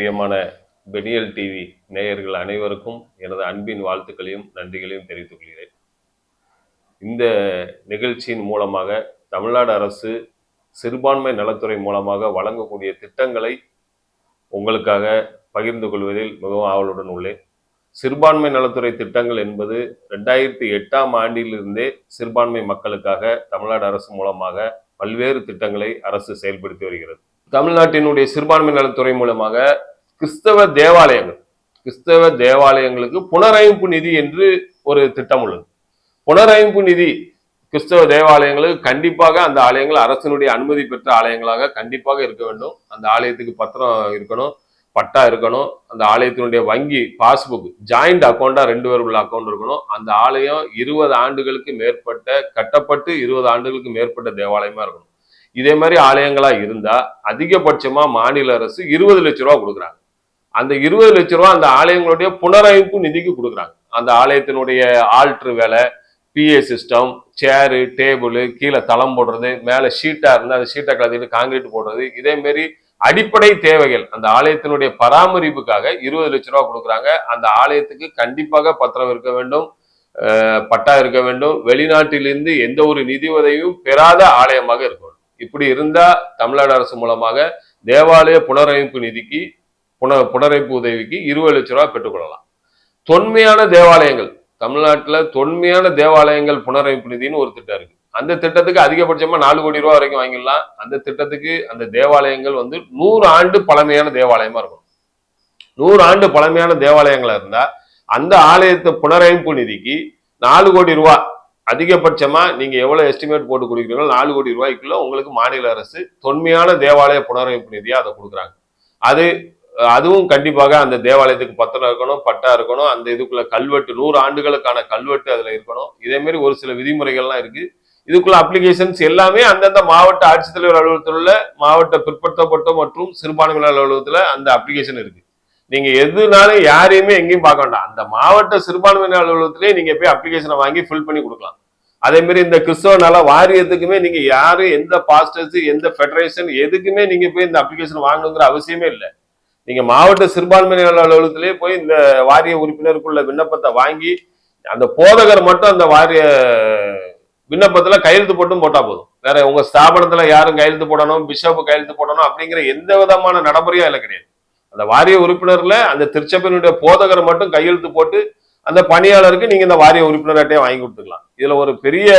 பிரியமான Peniel TV நேயர்கள் அனைவருக்கும் எனது அன்பின் வாழ்த்துக்களையும் நன்றிகளையும் தெரிவித்துக் கொள்கிறேன். இந்த நிகழ்ச்சியின் மூலமாக தமிழ்நாடு அரசு சிறுபான்மை நலத்துறை மூலமாக வழங்கக்கூடிய திட்டங்களை உங்களுக்காக பகிர்ந்து கொள்வதில் மிகவும் ஆவலுடன் உள்ளேன். சிறுபான்மை நலத்துறை திட்டங்கள் என்பது ரெண்டாயிரத்தி எட்டாம் ஆண்டிலிருந்தே சிறுபான்மை மக்களுக்காக தமிழ்நாடு அரசு மூலமாக பல்வேறு திட்டங்களை அரசு செயல்படுத்தி வருகிறது. தமிழ்நாட்டினுடைய சிறுபான்மை நலத்துறை மூலமாக கிறிஸ்தவ தேவாலயங்கள். கிறிஸ்தவ தேவாலயங்களுக்கு புனரமைப்பு நிதி என்று ஒரு திட்டம் உள்ளது. புனரமைப்பு நிதி கிறிஸ்தவ தேவாலயங்களுக்கு கண்டிப்பாக அந்த ஆலயங்கள் அரசினுடைய அனுமதி பெற்ற ஆலயங்களாக கண்டிப்பாக இருக்க வேண்டும். அந்த ஆலயத்துக்கு பத்திரம் இருக்கணும் பட்டா இருக்கணும் அந்த ஆலயத்தினுடைய வங்கி பாஸ்புக் ஜாயிண்ட் அக்கௌண்டா ரெண்டு பேர் உள்ள அக்கௌண்ட் இருக்கணும். அந்த ஆலயம் இருபது ஆண்டுகளுக்கு மேற்பட்ட கட்டப்பட்டு இருபது ஆண்டுகளுக்கு மேற்பட்ட தேவாலயமா இருக்கணும். இதே மாதிரி ஆலயங்களா இருந்தா அதிகபட்சமா மாநில அரசு இருபது லட்ச ரூபா கொடுக்குறாங்க. அந்த இருபது லட்ச ரூபா அந்த ஆலயங்களுடைய புனரமைப்பு நிதிக்கு கொடுக்குறாங்க. அந்த ஆலயத்தினுடைய ஆல்ட்ரு வேலை பிஏ சிஸ்டம் சேரு டேபிள் கீழே தளம் போடுறது மேலே ஷீட்டாக இருந்து அந்த ஷீட்டை கலந்துட்டு காங்கிரீட் போடுறது இதேமாரி அடிப்படை தேவைகள் அந்த ஆலயத்தினுடைய பராமரிப்புக்காக இருபது லட்ச ரூபா கொடுக்குறாங்க. அந்த ஆலயத்துக்கு கண்டிப்பாக பத்திரம் இருக்க வேண்டும் பட்டா இருக்க வேண்டும். வெளிநாட்டிலிருந்து எந்த ஒரு நிதி உதவியும் பெறாத ஆலயமாக இருக்கணும். இப்படி இருந்தால் தமிழ்நாடு அரசு மூலமாக தேவாலய புனரமைப்பு நிதிக்கு புன புனரைப்பு உதவிக்கு இருபது லட்ச ரூபா பெற்றுக்கொள்ளலாம் தொன்மையான தேவாலயங்கள் தமிழ்நாட்டுல தொன்மையான தேவாலயங்கள் புனரமைப்பு நிதின்னு ஒரு திட்டம் இருக்கு. அந்த திட்டத்துக்கு அதிகபட்சமா நாலு கோடி ரூபா வரைக்கும் வாங்கிடலாம். அந்த திட்டத்துக்கு அந்த தேவாலயங்கள் வந்து நூறு ஆண்டு பழமையான தேவாலயமா இருக்கும் நூறு ஆண்டு பழமையான தேவாலயங்களா இருந்தா அந்த ஆலயத்தை புனரமைப்பு நிதிக்கு நாலு கோடி ரூபா அதிகபட்சமா நீங்க எவ்வளவு எஸ்டிமேட் போட்டு கொடுக்குறீங்களோ நாலு கோடி ரூபாய்க்குள்ள உங்களுக்கு மாநில அரசு தொன்மையான தேவாலய புனரமைப்பு நிதியா அதை கொடுக்குறாங்க. அது அதுவும் கண்டிப்பாக அந்த தேவாலயத்துக்கு பத்திரம் இருக்கணும் பட்டா இருக்கணும் அந்த இதுக்குள்ள கல்வெட்டு நூறு ஆண்டுகளுக்கான கல்வெட்டு அதுல இருக்கணும். இதே மாதிரி ஒரு சில விதிமுறைகள்லாம் இருக்கு. இதுக்குள்ள அப்ளிகேஷன்ஸ் எல்லாமே அந்தந்த மாவட்ட ஆட்சித்தலைவர் அலுவலகத்தில் உள்ள மாவட்ட பிற்படுத்தப்பட்ட மற்றும் சிறுபான்மையினர் அலுவலகத்துல அந்த அப்ளிகேஷன் இருக்கு. நீங்க எதுனாலும் யாரையுமே எங்கேயும் பார்க்க வேண்டாம். அந்த மாவட்ட சிறுபான்மையினர் அலுவலகத்திலே நீங்க போய் அப்ளிகேஷனை வாங்கி ஃபில் பண்ணி கொடுக்கலாம். அதே மாதிரி இந்த கிறிஸ்தவ நல வாரியத்துக்குமே நீங்க யாரும் எந்த பாஸ்டர்ஸ் எந்த ஃபெடரேஷன் எதுக்குமே நீங்க போய் இந்த அப்ளிகேஷன் வாங்கணுங்கிற அவசியமே இல்லை. நீங்க மாவட்ட சிறுபான்மையினர் அலுவலகத்திலே போய் இந்த வாரிய உறுப்பினருக்குள்ள விண்ணப்பத்தை வாங்கி அந்த போதகர் மட்டும் அந்த வாரிய விண்ணப்பத்துல கையெழுத்து போட்டும் போட்டா போதும். வேற உங்க ஸ்தாபனத்துல யாரும் கையெழுத்து போடணும் பிஷப் கையெழுத்து போடணும் அப்படிங்கிற எந்த விதமான நடைமுறையும் இல்லை கிடையாது. அந்த வாரிய உறுப்பினர்ல அந்த திருச்சபையினுடைய போதகர் மட்டும் கையெழுத்து போட்டு அந்த பணியாளருக்கு நீங்க இந்த வாரிய உறுப்பினர் அட்டையை வாங்கி கொடுத்துக்கலாம். இதுல ஒரு பெரிய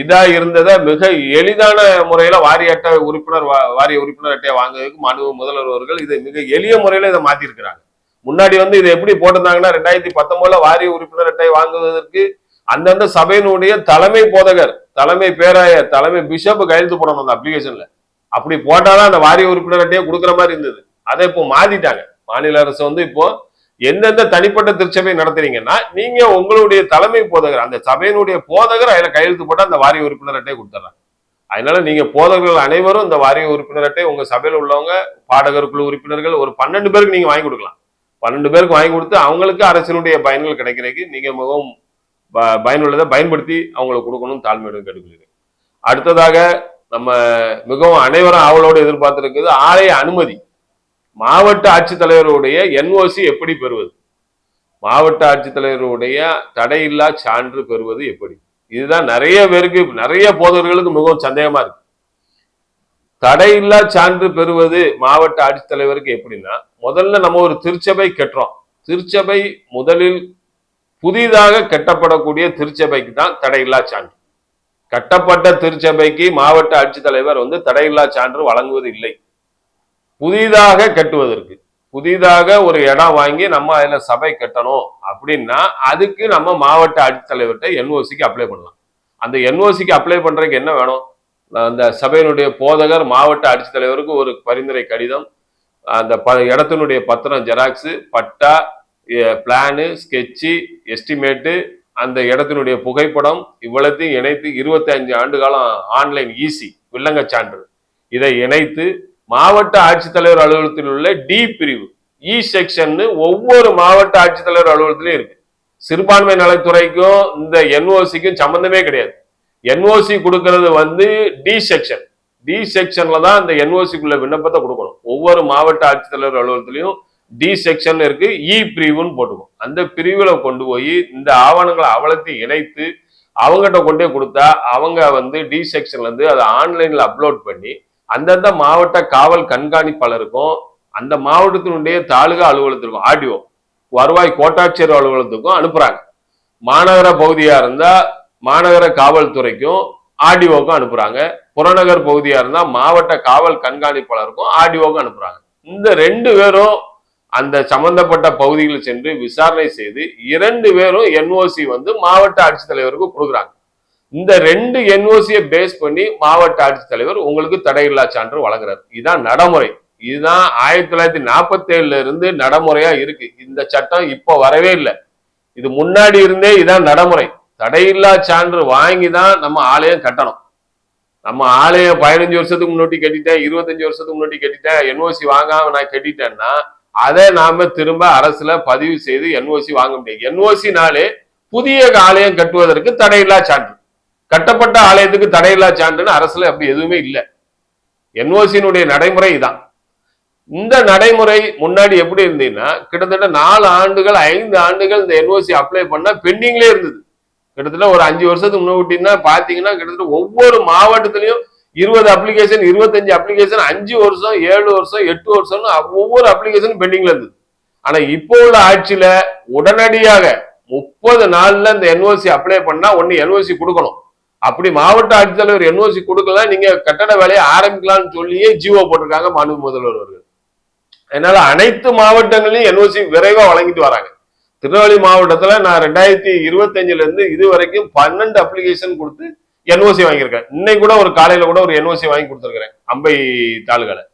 இதா இருந்ததை மிக எளிதான முறையில வாரிய அட்டை உறுப்பினர் வா- வாரிய உறுப்பினர் அட்டையை வாங்குவதற்கு மாண்பு முதல்வர் அவர்கள் இதை மிக எளிய முறையில இதை மாத்திருக்கிறாங்க. முன்னாடி வந்து இதை எப்படி போட்டிருந்தாங்கன்னா ரெண்டாயிரத்தி பத்தொன்பதுல வாரிய உறுப்பினர் அட்டை வாங்குவதற்கு அந்தந்த சபையினுடைய தலைமை போதகர் தலைமை பேராயர் தலைமை பிஷப் கையெழுத்து போடணும் அந்த அப்ளிகேஷன்ல அப்படி போட்டாதான் அந்த வாரிய உறுப்பினர் அட்டையை கொடுக்குற மாதிரி இருந்தது. அதை இப்போ மாத்திட்டாங்க. மாநில அரசு வந்து இப்போ எந்தெந்த தனிப்பட்ட திருச்சபை நடத்துறீங்கன்னா நீங்க உங்களுடைய தலைமை போதகர் அந்த சபையினுடைய போதகர் அதில் கையெழுத்து போட்டு அந்த வாரிய உறுப்பினர் அட்டையை கொடுத்துட்றாங்க அதனால நீங்க போதகர்கள் அனைவரும் இந்த வாரிய உறுப்பினர் அட்டை உங்க சபையில் உள்ளவங்க பாடகர் குழு உறுப்பினர்கள் ஒரு பன்னெண்டு பேருக்கு நீங்க வாங்கி கொடுக்கலாம். பன்னெண்டு பேருக்கு வாங்கி கொடுத்து அவங்களுக்கு அரசினுடைய பயன்கள் கிடைக்கிறதுக்கு நீங்க மிகவும் ப- பயனுள்ளதை பயன்படுத்தி அவங்களுக்கு கொடுக்கணும் தாழ்மையுடன் கேட்டுக்கொள்கிறேன். அடுத்ததாக நம்ம மிகவும் அனைவரும் அவளோடு எதிர்பார்த்துருக்குது ஆலய அனுமதி. மாவட்ட ஆட்சித்தலைவருடைய என்ஓசி எப்படி பெறுவது? மாவட்ட ஆட்சித்தலைவருடைய தடையில்லா சான்று பெறுவது எப்படி? இதுதான் நிறைய பேருக்கு நிறைய போதவர்களுக்கு மிகவும் சந்தேகமா இருக்கு. தடையில்லா சான்று பெறுவது மாவட்ட ஆட்சித்தலைவருக்கு எப்படின்னா முதல்ல நம்ம ஒரு திருச்சபை கட்டுறோம். திருச்சபை முதலில் புதிதாக கட்டப்படக்கூடிய திருச்சபைக்கு தான் தடையில்லா சான்று. கட்டப்பட்ட திருச்சபைக்கு மாவட்ட ஆட்சித்தலைவர் வந்து தடையில்லா சான்று வழங்குவது இல்லை. புதிதாக கட்டுவதற்கு புதிதாக ஒரு இடம் வாங்கி நம்ம அதில் சபை கட்டணும் அப்படின்னா அதுக்கு நம்ம மாவட்ட ஆட்சித்தலைவர்கிட்ட என்ஓசிக்கு அப்ளை பண்ணலாம். அந்த என்ஓசிக்கு அப்ளை பண்ணுறதுக்கு என்ன வேணும்? அந்த சபையினுடைய போதகர் மாவட்ட ஆட்சித்தலைவருக்கு ஒரு பரிந்துரை கடிதம் அந்த ப இடத்தினுடைய பத்திரம் xerox patta plan sketch estimate அந்த இடத்தினுடைய புகைப்படம் இவ்வளத்தையும் இணைத்து இருபத்தி அஞ்சு ஆண்டு காலம் ஆன்லைன் ஈசி வில்லங்க சான்று. இதை இணைத்து மாவட்ட ஆட்சித்தலைவர் அலுவலகத்தில் உள்ள டி பிரிவு e இ செக்ஷன் ஒவ்வொரு மாவட்ட ஆட்சித்தலைவர் அலுவலகத்திலும் இருக்கு. சிறுபான்மை நலத்துறைக்கும் இந்த என்ஓசிக்கும் சம்பந்தமே கிடையாது. என்ஓசி கொடுக்கறது வந்து டி செக்ஷன் டி செக்ஷன்ல தான் இந்த என்ஓசிக்குள்ள விண்ணப்பத்தை கொடுக்கணும். ஒவ்வொரு மாவட்ட ஆட்சித்தலைவர் அலுவலகத்திலையும் டி செக்ஷன் இருக்கு இ பிரிவுன்னு போட்டுக்கும் அந்த பிரிவுல கொண்டு போய் இந்த ஆவணங்களை அவலத்தையும் இணைத்து அவங்ககிட்ட கொண்டே கொடுத்தா அவங்க வந்து டி செக்ஷன்ல இருந்து அதை ஆன்லைன்ல அப்லோட் பண்ணி அந்தந்த மாவட்ட காவல் கண்காணிப்பாளருக்கும் அந்த மாவட்டத்தினுடைய தாலுகா அலுவலகத்திற்கும் ஆர்டிஓ வருவாய் கோட்டாட்சியர் அலுவலகத்துக்கும் அனுப்புறாங்க. மாநகர பகுதியா இருந்தா மாநகர காவல்துறைக்கும் ஆர்டிஓக்கும் அனுப்புறாங்க. புறநகர் பகுதியா இருந்தா மாவட்ட காவல் கண்காணிப்பாளருக்கும் ஆர்டிஓக்கும் அனுப்புறாங்க. இந்த ரெண்டு பேரும் அந்த சம்பந்தப்பட்ட பகுதிகளில் சென்று விசாரணை செய்து இரண்டு பேரும் என்ஓசி வந்து மாவட்ட ஆட்சித்தலைவருக்கு கொடுக்குறாங்க. இந்த ரெண்டு என்ஓசியை பேஸ் பண்ணி மாவட்ட ஆட்சித்தலைவர் உங்களுக்கு தடையில்லா சான்று வழங்குறாரு. இதுதான் நடைமுறை. இதுதான் ஆயிரத்தி தொள்ளாயிரத்தி நாற்பத்தி ஏழுல இருந்து நடைமுறையா இருக்கு. இந்த சட்டம் இப்போ வரவே இல்லை. இது முன்னாடி இருந்தே இதான் நடைமுறை. தடையில்லா சான்று வாங்கி தான் நம்ம ஆலயம் கட்டணும். நம்ம ஆலயம் பதினஞ்சு வருஷத்துக்கு முன்னாடி கட்டிட்டேன் இருபத்தஞ்சு வருஷத்துக்கு முன்னாடி கட்டிட்டேன் என்ஓசி வாங்காம நான் கட்டிட்டேன்னா அதை நாம திரும்ப அரசுல பதிவு செய்து என்ஓசி வாங்க முடியாது. என்ஓசினாலே புதிய ஆலயம் கட்டுவதற்கு தடையில்லா சான்று. கட்டப்பட்ட ஆலயத்துக்கு தடையில்லா சான்றுன்னு அரசுல அப்படி எதுவுமே இல்லை. என்ஓசியினுடைய நடைமுறை இதான். இந்த நடைமுறை முன்னாடி எப்படி இருந்தீங்கன்னா கிட்டத்தட்ட நாலு ஆண்டுகள் ஐந்து ஆண்டுகள் இந்த என்ஓசி அப்ளை பண்ணா பெண்டிங்லேயே இருந்தது. கிட்டத்தட்ட ஒரு அஞ்சு வருஷத்துக்கு முன்னாடினா பாத்தீங்கன்னா கிட்டத்தட்ட ஒவ்வொரு மாவட்டத்திலையும் இருபது அப்ளிகேஷன் இருபத்தஞ்சு அப்ளிகேஷன் அஞ்சு வருஷம் ஏழு வருஷம் எட்டு வருஷம்னு ஒவ்வொரு அப்ளிகேஷனும் பெண்டிங்ல இருந்தது. ஆனா இப்போ உள்ள ஆட்சியில உடனடியாக முப்பது நாள்ல இந்த என்ஓசி அப்ளை பண்ணா ஒன்னு என்ஓசி கொடுக்கணும். அப்படி மாவட்ட ஆட்சித்தலைவர் என்ஓசி கொடுக்கல நீங்க கட்டட வேலையை ஆரம்பிக்கலாம்னு சொல்லியே ஜிஓ போட்டிருக்காங்க மாநில முதல்வர் அவர்கள். அதனால அனைத்து மாவட்டங்களையும் என்ஓசி விரைவா வழங்கிட்டு வராங்க. திருநெல்வேலி மாவட்டத்துல நான் ரெண்டாயிரத்தி இருபத்தஞ்சுல இருந்து இது வரைக்கும் பன்னெண்டு அப்ளிகேஷன் கொடுத்து என்ஓசி வாங்கியிருக்கேன். இன்னைக்கு கூட ஒரு காலையில கூட ஒரு என்ஓசி வாங்கி கொடுத்துருக்கிறேன் அம்பை தாளுகளை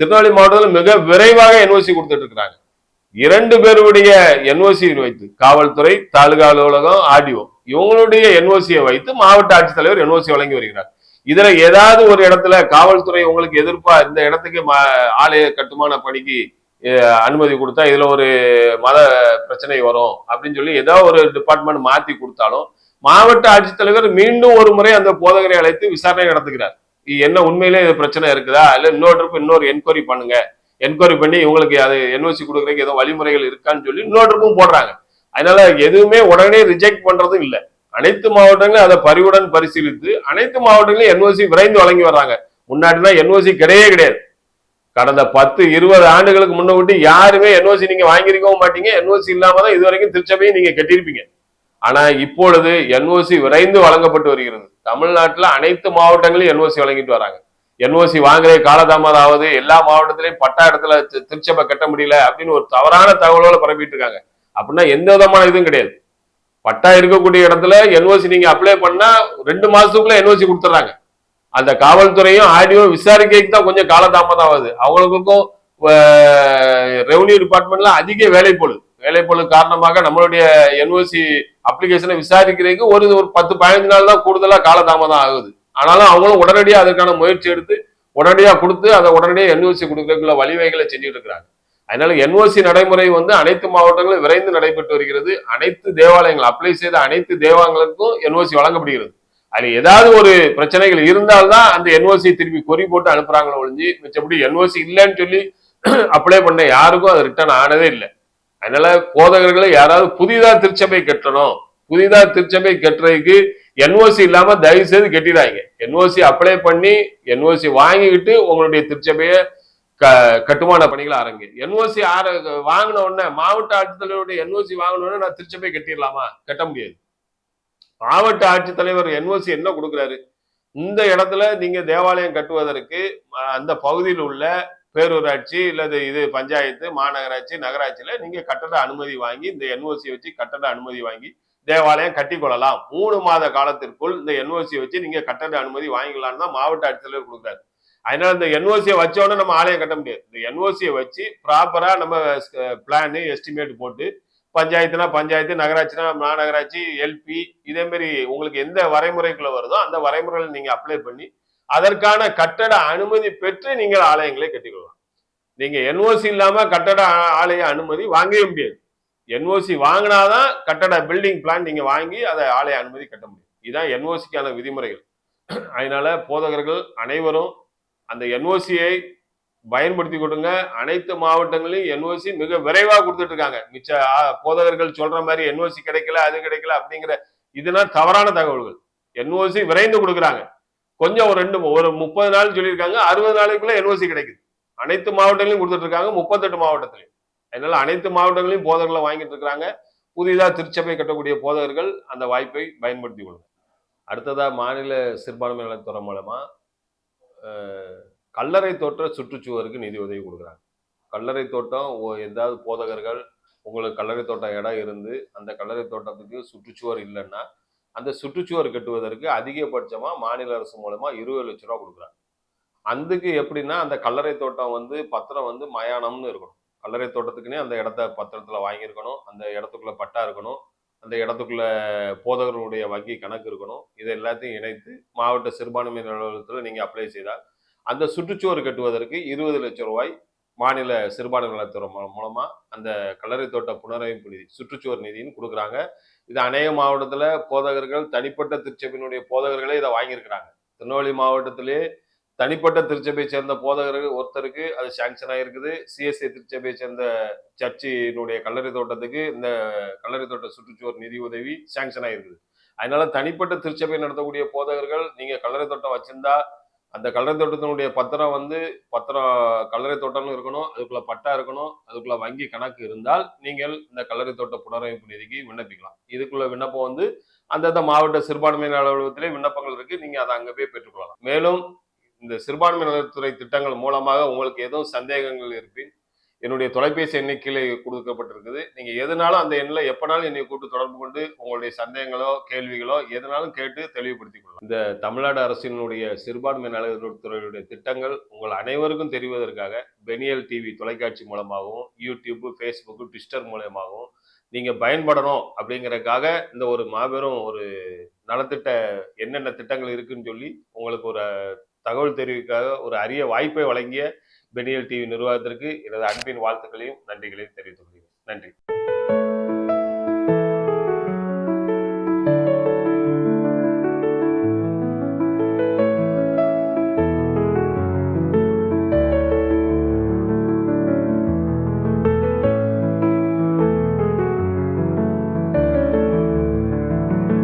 திருநெல்வேலி மாவட்டத்தில் மிக விரைவாக என்ஓசி கொடுத்துட்டு இருக்கிறாங்க இரண்டு பேருடைய என்ஓசி வைத்து காவல்துறை தாலுகா அலுவலகம் ஆர்டிஓ. இவங்களுடைய என்ஓசியை வைத்து மாவட்ட ஆட்சித்தலைவர் என்ஓசி வழங்கி வருகிறார். இதுல ஏதாவது ஒரு இடத்துல காவல்துறை உங்களுக்கு எதிர்ப்பா இந்த இடத்துக்கு ஆலய கட்டுமான பணிக்கு அனுமதி கொடுத்தா இதுல ஒரு மத பிரச்சனை வரும் அப்படின்னு சொல்லி ஏதாவது ஒரு டிபார்ட்மெண்ட் மாத்தி கொடுத்தாலும் மாவட்ட ஆட்சித்தலைவர் மீண்டும் ஒரு முறை அந்த போதகரை அழைத்து விசாரணை நடத்துகிறார். என்ன உண்மையிலே இது பிரச்சனை இருக்குதா? இல்ல இன்னொரு இன்னொரு என்கொயரி பண்ணுங்க. என்கொயரி பண்ணி இவங்களுக்கு அது என்ஓசி கொடுக்குறதுக்கு ஏதோ வழிமுறைகள் இருக்கான்னு சொல்லி இன்னொருக்கும் போடுறாங்க. அதனால எதுவுமே உடனே ரிஜெக்ட் பண்றதும் இல்லை. அனைத்து மாவட்டங்களும் அதை பரிவுடன் பரிசீலித்து அனைத்து மாவட்டங்களும் என்ஓசி விரைந்து வழங்கி வர்றாங்க. முன்னாடினா என்ஓசி கிடையவே கிடையாது. கடந்த பத்து இருபது ஆண்டுகளுக்கு முன்ன விட்டு யாருமே என்ஓசி நீங்க வாங்கியிருக்கவும் மாட்டீங்க. என்ஓசி இல்லாம தான் இது வரைக்கும் திருச்சபையும் நீங்க கட்டியிருப்பீங்க. ஆனா இப்பொழுது என்ஓசி விரைந்து வழங்கப்பட்டு வருகிறது. தமிழ்நாட்டில் அனைத்து மாவட்டங்களையும் என்ஓசி வழங்கிட்டு வராங்க. என்ஓசி வாங்குற காலதாமதம் ஆகுது. எல்லா மாவட்டத்திலையும் பட்டா இடத்துல திருச்சபை கட்ட முடியல அப்படின்னு ஒரு தவறான தகவல்களை பரப்பிட்டு இருக்காங்க. அப்படின்னா எந்த விதமான இதுவும் கிடையாது. பட்டா இருக்கக்கூடிய இடத்துல என்ஓசி நீங்க அப்ளை பண்ணா ரெண்டு மாசத்துக்குள்ள என்ஓசி கொடுத்துட்றாங்க. அந்த காவல்துறையும் ஆடியோ விசாரிக்கைக்கு தான் கொஞ்சம் காலதாமதம் ஆகுது. அவங்களுக்கும் ரெவன்யூ டிபார்ட்மெண்ட்ல அதிக வேலைப்பொழு வேலைப்பொழு காரணமாக நம்மளுடைய என்ஓசி அப்ளிகேஷனை விசாரிக்கிறதுக்கு ஒரு ஒரு பத்து பதினஞ்சு நாள் தான் கூடுதலா காலதாமதம் ஆகுது. ஆனாலும் அவங்களும் உடனடியாக அதற்கான முயற்சி எடுத்து உடனடியாக கொடுத்து அதை உடனடியாக என்ஓசி கொடுக்கறதுக்குள்ள வழிவகைகளை செஞ்சுட்டு இருக்கிறாங்க. அதனால என்ஓசி நடைமுறை வந்து அனைத்து மாவட்டங்களும் விரைந்து நடைபெற்று வருகிறது. அனைத்து தேவாலயங்கள் அப்ளை செய்த அனைத்து தேவாலயங்களுக்கும் என்ஓசி வழங்கப்படுகிறது. அது ஏதாவது ஒரு பிரச்சனைகள் இருந்தால்தான் அந்த என்ஓசி திருப்பி கொறி போட்டு அனுப்புறாங்களோ ஒழிஞ்சு மிச்சப்படி என்ஓசி இல்லைன்னு சொல்லி அப்ளை பண்ண யாருக்கும் அது ரிட்டர்ன் ஆனதே இல்லை. அதனால போதகர்களை யாராவது புதிதா திருச்சபை கட்டணும். புதிதா திருச்சபை கட்டுறதுக்கு என்ஓசி இல்லாம தயவு செய்து கட்டிடாங்க என்ஓசி அப்ளை பண்ணி என்ஓசி வாங்கிக்கிட்டு உங்களுடைய திருச்சபையை கட்டுமான பணிகளை ஆரம்பி. என்ஓசி ஆர வாங்கின உடனே மாவட்ட ஆட்சித்தலைவருடைய என்ஓசி வாங்கின உடனே நான் திருச்சபை கட்டிடலாமா? கட்ட முடியாது. மாவட்ட ஆட்சித்தலைவர் என்ஓசி என்ன கொடுக்குறாரு? இந்த இடத்துல நீங்க தேவாலயம் கட்டுவதற்கு அந்த பகுதியில் உள்ள பேரூராட்சி இல்லது இது பஞ்சாயத்து மாநகராட்சி நகராட்சியில நீங்க கட்டட அனுமதி வாங்கி இந்த என்ஓசி வச்சு கட்டட அனுமதி வாங்கி தேவாலயம் கட்டி கொள்ளலாம். மூணு மாத காலத்திற்குள் இந்த என்ஓசி வச்சு நீங்க கட்டட அனுமதி வாங்கிக்கலாம்னு தான் மாவட்ட ஆட்சித்தலைவர் கொடுக்குறாரு. அதனால இந்த என்ஓசியை வச்சோடனே நம்ம ஆலயம் கட்ட முடியாது. இந்த என்ஓசியை வச்சு ப்ராப்பரா நம்ம பிளானு எஸ்டிமேட் போட்டு பஞ்சாயத்துனா பஞ்சாயத்து நகராட்சினா மாநகராட்சி எல்பி இதே மாதிரி உங்களுக்கு எந்த வரைமுறைக்குள்ள வருதோ அந்த வரைமுறைகளை நீங்க அப்ளை பண்ணி அதற்கான கட்டட அனுமதி பெற்று நீங்கள் ஆலயங்களை கட்டிக்கொள்ளலாம். நீங்க என்ஓசி இல்லாம கட்டட ஆலய அனுமதி வாங்கவே முடியாது. என்ஓசி வாங்கினாதான் கட்டட பில்டிங் பிளான் நீங்க வாங்கி அதை ஆலய அனுமதி கட்ட முடியும். இதுதான் என்ஓசிக்கான விதிமுறைகள். அதனால போதகர்கள் அனைவரும் அந்த என்ஓசியை பயன்படுத்தி கொடுங்க அனைத்து மாவட்டங்களையும் என்ஓசி மிக விரைவாக கொடுத்துட்டு இருக்காங்க மிச்ச ஆ, போதகர்கள் சொல்ற மாதிரி என்ஓசி கிடைக்கல அது கிடைக்கல அப்படிங்கிற இதெல்லாம் தவறான தகவல்கள். என்ஓசி விரைந்து கொடுக்குறாங்க. கொஞ்சம் ஒரு ரெண்டு ஒரு முப்பது நாள் சொல்லியிருக்காங்க. அறுபது நாளைக்குள்ள என்ஓசி கிடைக்குது. அனைத்து மாவட்டங்களையும் கொடுத்துட்டு இருக்காங்க முப்பத்தெட்டு மாவட்டத்திலையும். அதனால அனைத்து மாவட்டங்களையும் போதகர்களை வாங்கிட்டு இருக்கிறாங்க புதிதாக திருச்சபை கட்டக்கூடிய போதகர்கள் அந்த வாய்ப்பை பயன்படுத்தி கொள்ளுங்க. அடுத்ததாக மாநில சிறுபான்மை நலத்துறை கல்லறை தோட்ட சுற்றுச்சுவருக்கு நிதி உதவி கொடுக்குறாங்க. கல்லறை தோட்டம் ஒ- ஏதாவது போதகர்கள் உங்களுக்கு கல்லறை தோட்டம் இடம் இருந்து அந்த கல்லறை தோட்டத்துக்கு சுற்றுச்சுவர் இல்லைன்னா அந்த சுற்றுச்சுவர் கட்டுவதற்கு அதிகபட்சமாக மாநில அரசு மூலமாக இருபது லட்ச ரூபா கொடுக்குறாங்க. அதுக்கு எப்படின்னா அந்த கல்லறை தோட்டம் வந்து பத்திரம் வந்து மயானம்னு இருக்கணும். கல்லறை தோட்டத்துக்குன்னே அந்த இடத்த பத்திரத்தில் வாங்கியிருக்கணும். அந்த இடத்துக்குள்ள பட்டா இருக்கணும். அந்த இடத்துக்குள்ள போதகர்களுடைய வங்கி கணக்கு இருக்கணும். இது எல்லாத்தையும் இணைத்து மாவட்ட சிறுபான்மை அலுவலகத்தில் நீங்கள் அப்ளை செய்தால் அந்த சுற்றுச்சுவர் கட்டுவதற்கு இருபது லட்சம் ரூபாய் மாநில சிறுபான்மை நலத்துறை மூ- அந்த கல்லறை தோட்ட புனரமைப்பு நிதி சுற்றுச்சுவர் நிதின்னு கொடுக்குறாங்க. இது அநேக மாவட்டத்தில் போதகர்கள் தனிப்பட்ட திருச்சபையினுடைய போதகர்களே இதை வாங்கியிருக்கிறாங்க. திருநெல்வேலி மாவட்டத்திலே தனிப்பட்ட திருச்சபையை சேர்ந்த போதகர்கள் ஒருத்தருக்கு அது சாங்ஷன் ஆயிருக்குது. சிஎஸ்ஐ திருச்சபையை சேர்ந்த சர்ச்சினுடைய கல்லறை தோட்டத்துக்கு இந்த கல்லறை தோட்ட சுற்றுச்சுவர் நிதி உதவி சாங்ஷன் ஆயிருக்குது. அதனால தனிப்பட்ட திருச்சபை நடத்தக்கூடிய போதகர்கள் நீங்க கல்லறை தோட்டம் வச்சிருந்தா அந்த கல்லறை தோட்டத்தினுடைய பத்திரம் வந்து பத்திரம் கல்லறை தோட்டம்னு இருக்கணும் அதுக்குள்ள பட்டா இருக்கணும் அதுக்குள்ள வங்கி கணக்கு இருந்தால் நீங்கள் இந்த கல்லறை தோட்ட புனரமைப்பு நிதிக்கு விண்ணப்பிக்கலாம். இதுக்குள்ள விண்ணப்பம் வந்து அந்தந்த மாவட்ட சிறுபான்மையினர் அலுவலகத்திலே விண்ணப்பங்கள் இருக்கு நீங்க அதை அங்கே போய் பெற்றுக்கொள்ளலாம். மேலும் இந்த சிறுபான்மை நலத்துறை திட்டங்கள் மூலமாக உங்களுக்கு எதுவும் சந்தேகங்கள் இருப்பின் என்னுடைய தொலைபேசி எண்ணிக்கையில் கொடுக்கப்பட்டிருக்குது. நீங்கள் எதுனாலும் அந்த எண்ணில் எப்போனாலும் என்னை கூட்டு தொடர்பு கொண்டு உங்களுடைய சந்தேகங்களோ கேள்விகளோ எதுனாலும் கேட்டு தெளிவுபடுத்திக் கொள்ளலாம். இந்த தமிழ்நாடு அரசினுடைய சிறுபான்மை நலத்துறையுடைய திட்டங்கள் உங்கள் அனைவருக்கும் தெரிவதற்காக பெனியல் டிவி தொலைக்காட்சி மூலமாகவும் யூடியூப் ஃபேஸ்புக்கு ட்விஸ்டர் மூலயமாகவும் நீங்கள் பயன்படணும் அப்படிங்கிறதுக்காக இந்த ஒரு மாபெரும் ஒரு நலத்திட்ட என்னென்ன திட்டங்கள் இருக்குன்னு சொல்லி உங்களுக்கு ஒரு தகவல் தெரிவிக்காக ஒரு அரிய வாய்ப்பை வழங்கிய பெனியல் டிவி நிர்வாகத்திற்கு எனது அன்பின் வாழ்த்துக்களையும் நன்றிகளையும் தெரிவித்துக் கொள்கிறேன். நன்றி.